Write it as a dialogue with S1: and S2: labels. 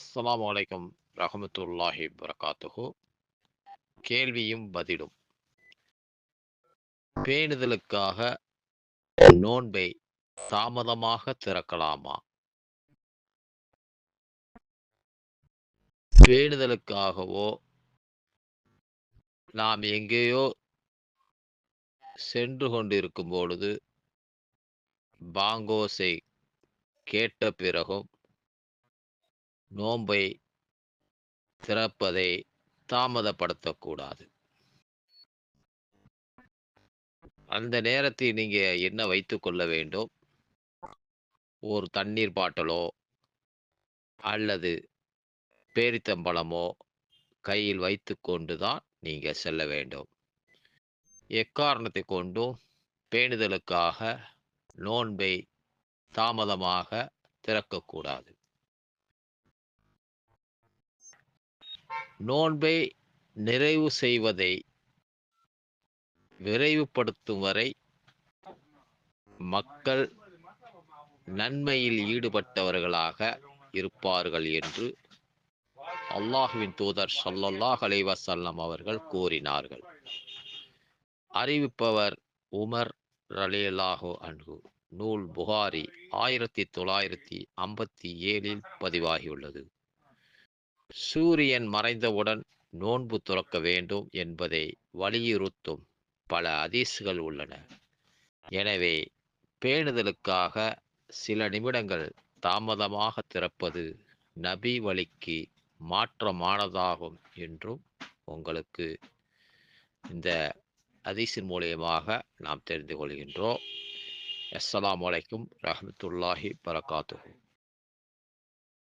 S1: அஸ்லாம் வலைக்கம் ரஹமத்துல்லாஹி வரகாத்துஹு கேள்வியும் பதிலும். பேணுதலுக்காக நோன்பை தாமதமாக திறக்கலாமா? பேணுதலுக்காகவோ நாம் எங்கேயோ சென்று கொண்டிருக்கும் பொழுது பாங்கோசை கேட்ட பிறகும் நோன்பை திறப்பதை தாமதப்படுத்தக்கூடாது. அந்த நேரத்தில் நீங்கள் என்ன வைத்து கொள்ள வேண்டும்? ஒரு தண்ணீர் பாட்டலோ அல்லது பேரித்தம்பழமோ கையில் வைத்து கொண்டு தான் நீங்கள் செல்ல வேண்டும். எக்காரணத்தை கொண்டும் பேணுதலுக்காக நோன்பை தாமதமாக திறக்கக்கூடாது. நோன்பை நிறைவு செய்வதை விரைவுபடுத்தும் வரை மக்கள் நன்மையில் ஈடுபட்டவர்களாக இருப்பார்கள் என்று அல்லாஹுவின் தூதர் சல்லல்லாஹ் அலைஹி அவர்கள் கூறினார்கள். அறிவிப்பவர் உமர் ரலியல்லாஹு அன்ஹு. நூல் புகாரி ஆயிரத்தி தொள்ளாயிரத்தி ஐம்பத்தி ஏழில் பதிவாகியுள்ளது. சூரியன் மறைந்தவுடன் நோன்பு துறக்க வேண்டும் என்பதை வலியுறுத்தும் பல அதிசுகள் உள்ளன. எனவே பேணுதலுக்காக சில நிமிடங்கள் தாமதமாக திறப்பது நபி வழிக்கு மாற்றமானதாகும் என்றும் உங்களுக்கு இந்த அதிசின் மூலியமாக நாம் தெரிந்து கொள்கின்றோம். அஸ்லாம் வலைக்கும் ரஹமத்துல்லாஹி பரகாத்து